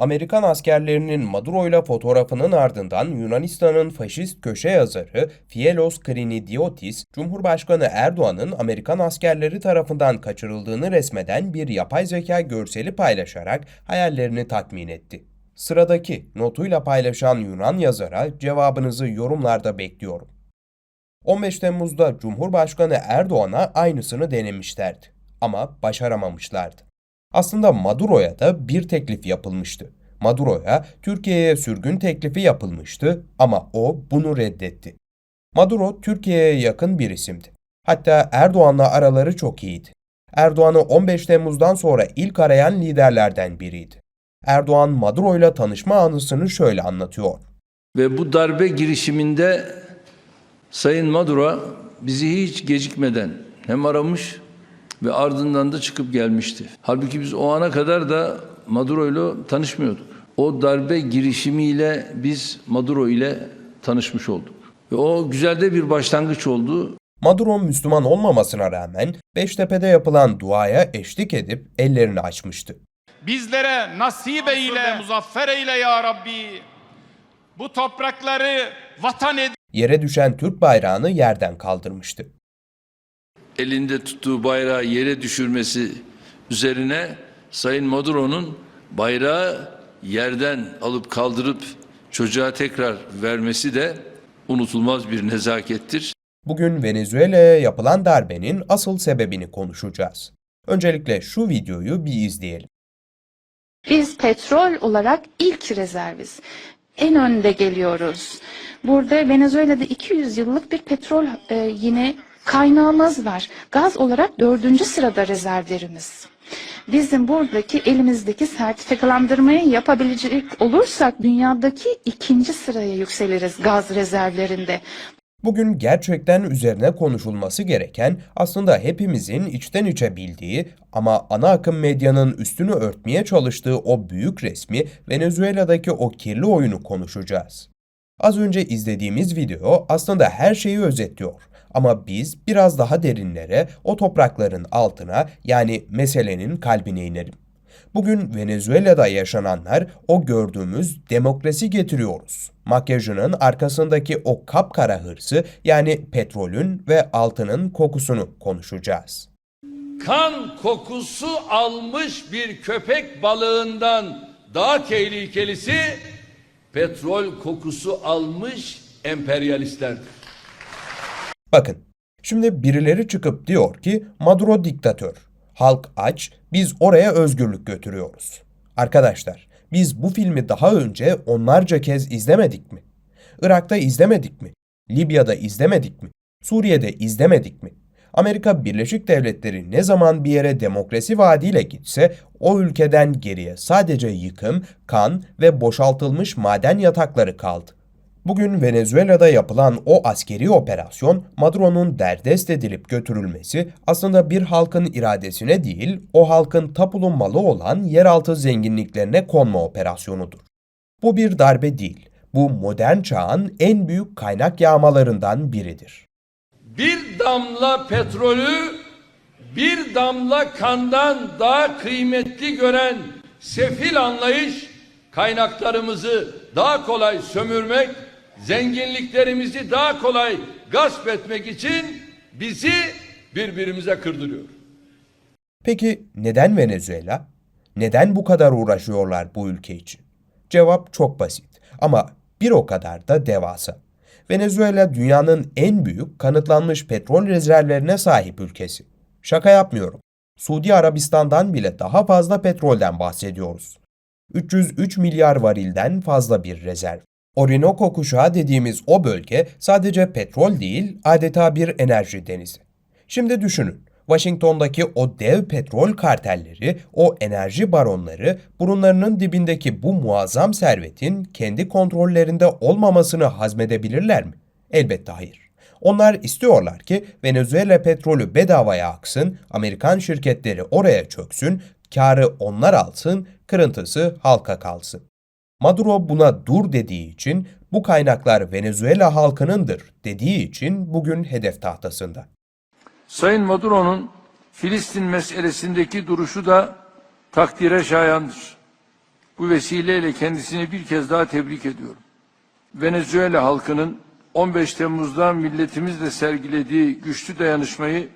Amerikan askerlerinin Maduro'yla fotoğrafının ardından Yunanistan'ın faşist köşe yazarı Fielos Krinidiotis, Cumhurbaşkanı Erdoğan'ın Amerikan askerleri tarafından kaçırıldığını resmeden bir yapay zeka görseli paylaşarak hayallerini tatmin etti. Sıradaki notuyla paylaşan Yunan yazara cevabınızı yorumlarda bekliyorum. 15 Temmuz'da Cumhurbaşkanı Erdoğan'a aynısını denemişlerdi ama başaramamışlardı. Aslında Maduro'ya da bir teklif yapılmıştı. Maduro'ya Türkiye'ye sürgün teklifi yapılmıştı ama o bunu reddetti. Maduro Türkiye'ye yakın bir isimdi. Hatta Erdoğan'la araları çok iyiydi. Erdoğan'ı 15 Temmuz'dan sonra ilk arayan liderlerden biriydi. Erdoğan Maduro'yla tanışma anısını şöyle anlatıyor. Ve bu darbe girişiminde Sayın Maduro bizi hiç gecikmeden hem aramış ve ardından da çıkıp gelmişti. Halbuki biz o ana kadar da Maduro ile tanışmıyorduk. O darbe girişimiyle biz Maduro ile tanışmış olduk. Ve o güzel de bir başlangıç oldu. Maduro Müslüman olmamasına rağmen Beştepe'de yapılan duaya eşlik edip ellerini açmıştı. Bizlere nasip eyle, muzaffer eyle ya Rabbi. Bu toprakları vatan edin. Yere düşen Türk bayrağını yerden kaldırmıştı. Elinde tuttuğu bayrağı yere düşürmesi üzerine Sayın Maduro'nun bayrağı yerden alıp kaldırıp çocuğa tekrar vermesi de unutulmaz bir nezakettir. Bugün Venezuela'ya yapılan darbenin asıl sebebini konuşacağız. Öncelikle şu videoyu bir izleyelim. Biz petrol olarak ilk rezerviz. En önde geliyoruz. Burada Venezuela'da 200 yıllık bir petrol e, yine kaynağımız var. Gaz olarak dördüncü sırada rezervlerimiz. Bizim buradaki elimizdeki sertifikalandırmayı yapabilecek olursak dünyadaki ikinci sıraya yükseliriz gaz rezervlerinde. Bugün gerçekten üzerine konuşulması gereken aslında hepimizin içten içe bildiği ama ana akım medyanın üstünü örtmeye çalıştığı o büyük resmi Venezuela'daki o kirli oyunu konuşacağız. Az önce izlediğimiz video aslında her şeyi özetliyor. Ama biz biraz daha derinlere, o toprakların altına yani meselenin kalbine inelim. Bugün Venezuela'da yaşananlar o gördüğümüz demokrasi getiriyoruz. Makyajının arkasındaki o kapkara hırsı yani petrolün ve altının kokusunu konuşacağız. kan kokusu almış bir köpek balığından daha tehlikelisi petrol kokusu almış emperyalistlerdir. Bakın, şimdi birileri çıkıp diyor ki Maduro diktatör. Halk aç, biz oraya özgürlük götürüyoruz. Arkadaşlar, biz bu filmi daha önce onlarca kez izlemedik mi? Irak'ta izlemedik mi? Libya'da izlemedik mi? Suriye'de izlemedik mi? Amerika Birleşik Devletleri ne zaman bir yere demokrasi vaadiyle gitse o ülkeden geriye sadece yıkım, kan ve boşaltılmış maden yatakları kaldı. Bugün Venezuela'da yapılan o askeri operasyon Maduro'nun derdest edilip götürülmesi aslında bir halkın iradesine değil, o halkın tapulu malı olan yeraltı zenginliklerine konma operasyonudur. Bu bir darbe değil, bu modern çağın en büyük kaynak yağmalarından biridir. Bir damla petrolü bir damla kandan daha kıymetli gören sefil anlayış kaynaklarımızı daha kolay sömürmek, zenginliklerimizi daha kolay gasp etmek için bizi birbirimize kırdırıyor. Peki neden Venezuela? Neden bu kadar uğraşıyorlar bu ülke için? Cevap çok basit ama bir o kadar da devasa. Venezuela dünyanın en büyük kanıtlanmış petrol rezervlerine sahip ülkesi. Şaka yapmıyorum. Suudi Arabistan'dan bile daha fazla petrolden bahsediyoruz. 303 milyar varilden fazla bir rezerv. Orinoco kuşağı dediğimiz o bölge sadece petrol değil, adeta bir enerji denizi. Şimdi düşünün, Washington'daki o dev petrol kartelleri, o enerji baronları burunlarının dibindeki bu muazzam servetin kendi kontrollerinde olmamasını hazmedebilirler mi? Elbette hayır. Onlar istiyorlar ki Venezuela petrolü bedavaya aksın, Amerikan şirketleri oraya çöksün, karı onlar alsın, kırıntısı halka kalsın. Maduro buna dur dediği için, bu kaynaklar Venezuela halkınındır dediği için bugün hedef tahtasında. Sayın Maduro'nun Filistin meselesindeki duruşu da takdire şayandır. Bu vesileyle kendisini bir kez daha tebrik ediyorum. Venezuela halkının 15 Temmuz'da milletimizle sergilediği güçlü dayanışmayı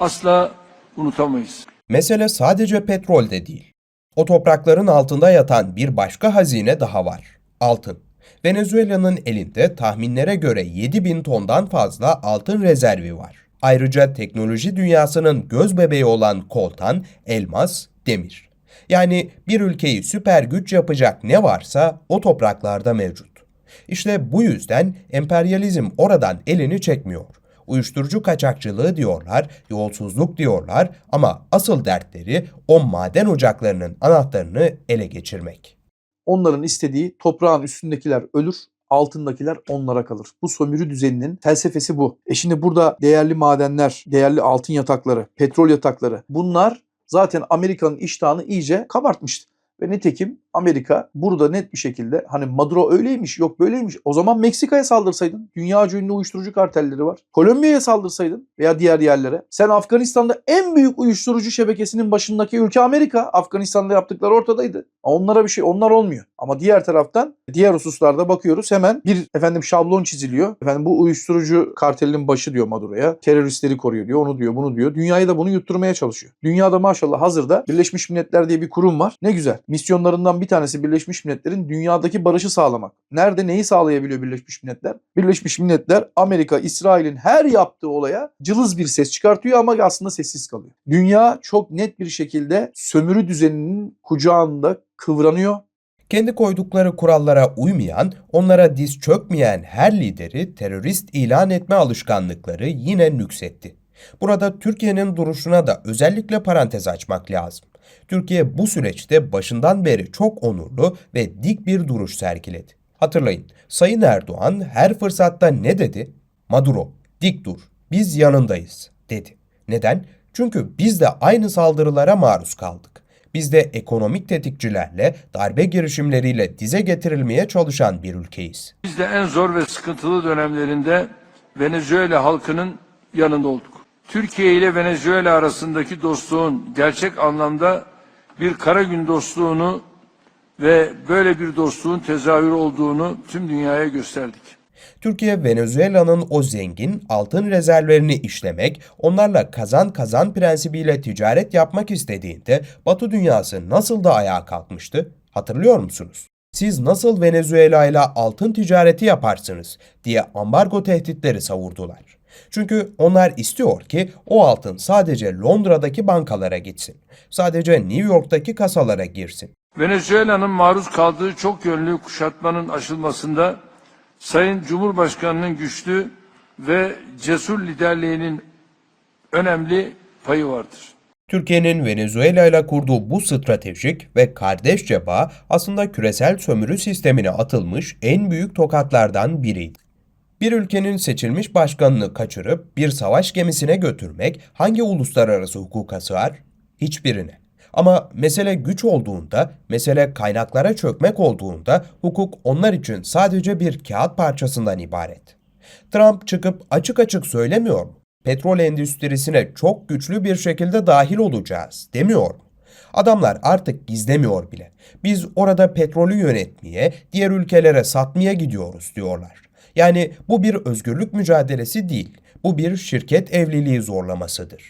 asla unutamayız. Mesele sadece petrolde değil. O toprakların altında yatan bir başka hazine daha var. Altın. Venezuela'nın elinde tahminlere göre 7 bin tondan fazla altın rezervi var. Ayrıca teknoloji dünyasının göz bebeği olan koltan, elmas, demir. Yani bir ülkeyi süper güç yapacak ne varsa o topraklarda mevcut. İşte bu yüzden emperyalizm oradan elini çekmiyor. Uyuşturucu kaçakçılığı diyorlar, yolsuzluk diyorlar ama asıl dertleri o maden ocaklarının anahtarını ele geçirmek. Onların istediği toprağın üstündekiler ölür, altındakiler onlara kalır. Bu sömürü düzeninin felsefesi bu. E şimdi burada değerli madenler, değerli altın yatakları, petrol yatakları bunlar zaten Amerika'nın iştahını iyice kabartmıştı. Ve nitekim Amerika burada net bir şekilde hani Maduro öyleymiş yok böyleymiş. O zaman Meksika'ya saldırsaydın. Dünya ünlü uyuşturucu kartelleri var. Kolombiya'ya saldırsaydın veya diğer yerlere. Sen Afganistan'da en büyük uyuşturucu şebekesinin başındaki ülke Amerika. Afganistan'da yaptıkları ortadaydı. Onlara bir şey onlar olmuyor. Ama diğer taraftan diğer hususlarda bakıyoruz hemen bir efendim şablon çiziliyor. Efendim bu uyuşturucu kartelinin başı diyor Maduro'ya. Teröristleri koruyor diyor. Onu diyor bunu diyor. Dünyayı da bunu yutturmaya çalışıyor. Dünyada maşallah hazırda Birleşmiş Milletler diye bir kurum var. Ne güzel. Misyonlarından bir tanesi Birleşmiş Milletler'in dünyadaki barışı sağlamak. Nerede neyi sağlayabiliyor Birleşmiş Milletler? Birleşmiş Milletler Amerika, İsrail'in her yaptığı olaya cılız bir ses çıkartıyor ama aslında sessiz kalıyor. Dünya çok net bir şekilde sömürü düzeninin kucağında kıvranıyor. Kendi koydukları kurallara uymayan, onlara diz çökmeyen her lideri terörist ilan etme alışkanlıkları yine nüksetti. Burada Türkiye'nin duruşuna da özellikle parantez açmak lazım. Türkiye bu süreçte başından beri çok onurlu ve dik bir duruş sergiledi. Hatırlayın, Sayın Erdoğan her fırsatta ne dedi? Maduro, dik dur, biz yanındayız, dedi. Neden? Çünkü biz de aynı saldırılara maruz kaldık. Biz de ekonomik tetikçilerle, darbe girişimleriyle dize getirilmeye çalışan bir ülkeyiz. Biz de en zor ve sıkıntılı dönemlerinde Venezuela halkının yanında olduk. Türkiye ile Venezuela arasındaki dostluğun gerçek anlamda bir kara gün dostluğunu ve böyle bir dostluğun tezahürü olduğunu tüm dünyaya gösterdik. Türkiye, Venezuela'nın o zengin altın rezervlerini işlemek, onlarla kazan kazan prensibiyle ticaret yapmak istediğinde Batı dünyası nasıl da ayağa kalkmıştı? Hatırlıyor musunuz? Siz nasıl Venezuela ile altın ticareti yaparsınız diye ambargo tehditleri savurdular. Çünkü onlar istiyor ki o altın sadece Londra'daki bankalara gitsin. Sadece New York'taki kasalara girsin. Venezuela'nın maruz kaldığı çok yönlü kuşatmanın aşılmasında Sayın Cumhurbaşkanı'nın güçlü ve cesur liderliğinin önemli payı vardır. Türkiye'nin Venezuela ile kurduğu bu stratejik ve kardeşçe bağ aslında küresel sömürü sistemine atılmış en büyük tokatlardan biriydi. Bir ülkenin seçilmiş başkanını kaçırıp bir savaş gemisine götürmek hangi uluslararası hukuka sığar? Hiçbirine. Ama mesele güç olduğunda, mesele kaynaklara çökmek olduğunda hukuk onlar için sadece bir kağıt parçasından ibaret. Trump çıkıp açık açık söylemiyor mu? Petrol endüstrisine çok güçlü bir şekilde dahil olacağız demiyor mu? Adamlar artık gizlemiyor bile. Biz orada petrolü yönetmeye, diğer ülkelere satmaya gidiyoruz diyorlar. Yani bu bir özgürlük mücadelesi değil, bu bir şirket evliliği zorlamasıdır.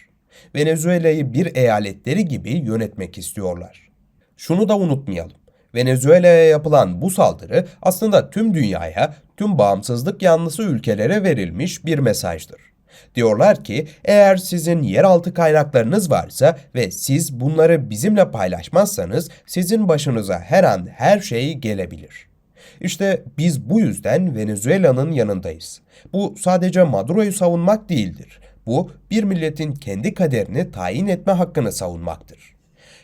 Venezuela'yı bir eyaletleri gibi yönetmek istiyorlar. Şunu da unutmayalım. Venezuela'ya yapılan bu saldırı aslında tüm dünyaya, tüm bağımsızlık yanlısı ülkelere verilmiş bir mesajdır. Diyorlar ki eğer sizin yeraltı kaynaklarınız varsa ve siz bunları bizimle paylaşmazsanız sizin başınıza her an her şey gelebilir. İşte biz bu yüzden Venezuela'nın yanındayız. Bu sadece Maduro'yu savunmak değildir. Bu bir milletin kendi kaderini tayin etme hakkını savunmaktır.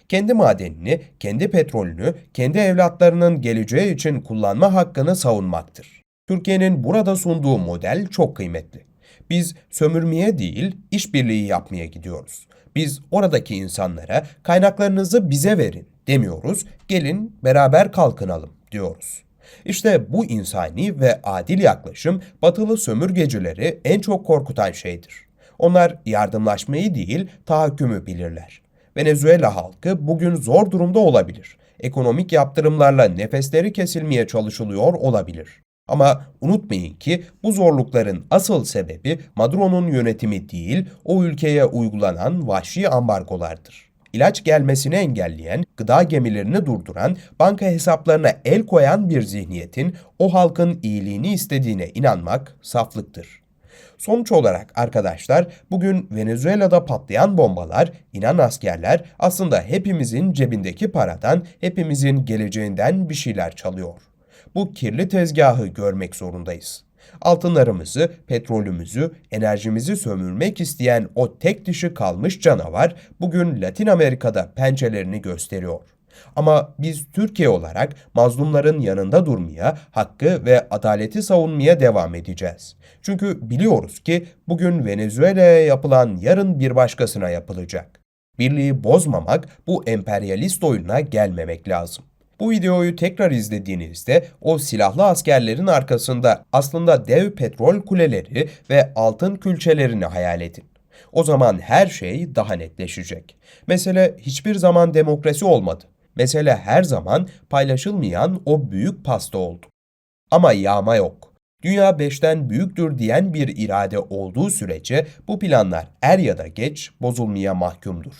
Kendi madenini, kendi petrolünü, kendi evlatlarının geleceği için kullanma hakkını savunmaktır. Türkiye'nin burada sunduğu model çok kıymetli. Biz sömürmeye değil, işbirliği yapmaya gidiyoruz. Biz oradaki insanlara kaynaklarınızı bize verin demiyoruz, gelin beraber kalkınalım diyoruz. İşte bu insani ve adil yaklaşım batılı sömürgecileri en çok korkutan şeydir. Onlar yardımlaşmayı değil, tahakkümü bilirler. Venezuela halkı bugün zor durumda olabilir. ekonomik yaptırımlarla nefesleri kesilmeye çalışılıyor olabilir. Ama unutmayın ki bu zorlukların asıl sebebi Maduro'nun yönetimi değil, o ülkeye uygulanan vahşi ambargolardır. İlaç gelmesini engelleyen, gıda gemilerini durduran, banka hesaplarına el koyan bir zihniyetin o halkın iyiliğini istediğine inanmak saflıktır. Sonuç olarak arkadaşlar bugün Venezuela'da patlayan bombalar, inan askerler aslında hepimizin cebindeki paradan, hepimizin geleceğinden bir şeyler çalıyor. Bu kirli tezgahı görmek zorundayız. Altınlarımızı, petrolümüzü, enerjimizi sömürmek isteyen o tek dişi kalmış canavar bugün Latin Amerika'da pençelerini gösteriyor. Ama biz Türkiye olarak mazlumların yanında durmaya, hakkı ve adaleti savunmaya devam edeceğiz. Çünkü biliyoruz ki bugün Venezuela'ya yapılan yarın bir başkasına yapılacak. Birliği bozmamak, bu emperyalist oyuna gelmemek lazım. Bu videoyu tekrar izlediğinizde o silahlı askerlerin arkasında aslında dev petrol kuleleri ve altın külçelerini hayal edin. O zaman her şey daha netleşecek. Mesele hiçbir zaman demokrasi olmadı. Mesele her zaman paylaşılmayan o büyük pasta oldu. Ama yağma yok. Dünya beşten büyüktür diyen bir irade olduğu sürece bu planlar er ya da geç bozulmaya mahkumdur.